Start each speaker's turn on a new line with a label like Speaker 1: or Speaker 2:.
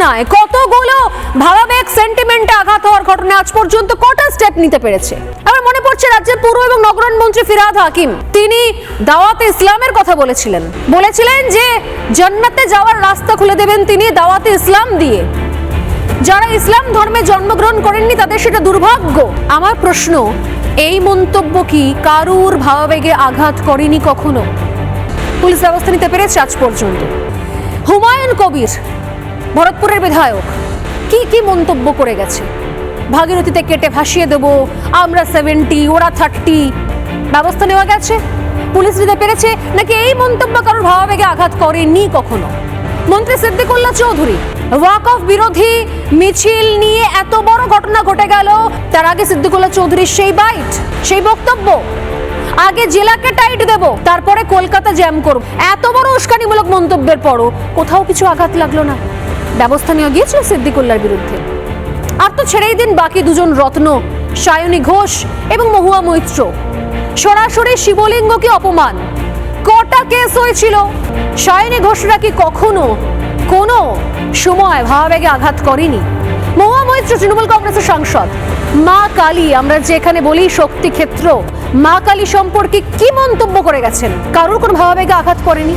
Speaker 1: ঘটনায় কতগুলো ভাবাবেগ সেন্টিমেন্টে আঘাত হওয়ার ঘটনা আজ পর্যন্ত কটা স্টেপ নিতে পেরেছে? আমার মনে পড়ছে রাজ্যের পূর্ব এবং নগরায়ণ মন্ত্রী ফিরাদ হাকিম, তিনি দাওয়াতে ইসলামের কথা বলেছিলেন। বলেছিলেন যে জান্নাতে যাওয়ার রাস্তা খুলে দেবেন তিনি দাওয়াতে ইসলাম দিয়ে। যারা ইসলাম ধর্মে জন্মগ্রহণ করেননি তাদের সেটা দুর্ভাগ্য। আমার প্রশ্ন, এই মন্তব্য কি কারুর ভাবাবেগে আঘাত করেনি কখনো? পুলিশ ব্যবস্থা নিতে পেরেছে আজ পর্যন্ত। হুমায়ুন কবির ভরতপুরের বিধায়ক। কি কি মন্তব্য করে গেছে? ভাগীরথীতে কেটে ভাসিয়ে দেব, আমরা সেভেন্টি ওরা থার্টি ব্যবস্থা নেওয়া গেছে? পুলিশ দিতে পেরেছে? নাকি এই মন্তব্য কারোর ভাবাবেগে আঘাত করেনি কখনো? মন্ত্রী সিদ্দিকুল্লাহ চৌধুরী ওয়াক অফ বিরোধী মিছিল নিয়ে এত বড় ঘটনা ঘটে গেল, তার আগে সিদ্দিকুল্লাহ চৌধুরীর সেই বাইট সেই বক্তব্য। আগে জেলাকে টাইট দেব, তারপরে কলকাতা জ্যাম করব। এত বড় উস্কানিমূলক মন্তব্যের পরও কোথাও কিছু আঘাত লাগল না। ব্যবস্থা নেওয়া গিয়েছিল সিদ্দিকুল্লার বিরুদ্ধে। আর তো ছেড়েই দিন বাকি দুজন রত্ন, সায়নী ঘোষ এবং মহুয়া মৈত্র। সরাসরি শিবলিঙ্গকে অপমান? কটা কেস হয়েছিল? সায়নী ঘোষরা কি কখনো কোনো সময় ভাবাবেগে আঘাত করেনি? মহুয়া মৈত্র তৃণমূল কংগ্রেসের সাংসদ। মা কালী, আমরা যে এখানে বলি শক্তি ক্ষেত্র মা কালী সম্পর্কে কি মন্তব্য করে গেছেন? কারোর কোনো ভাবাবেগে আঘাত করেনি?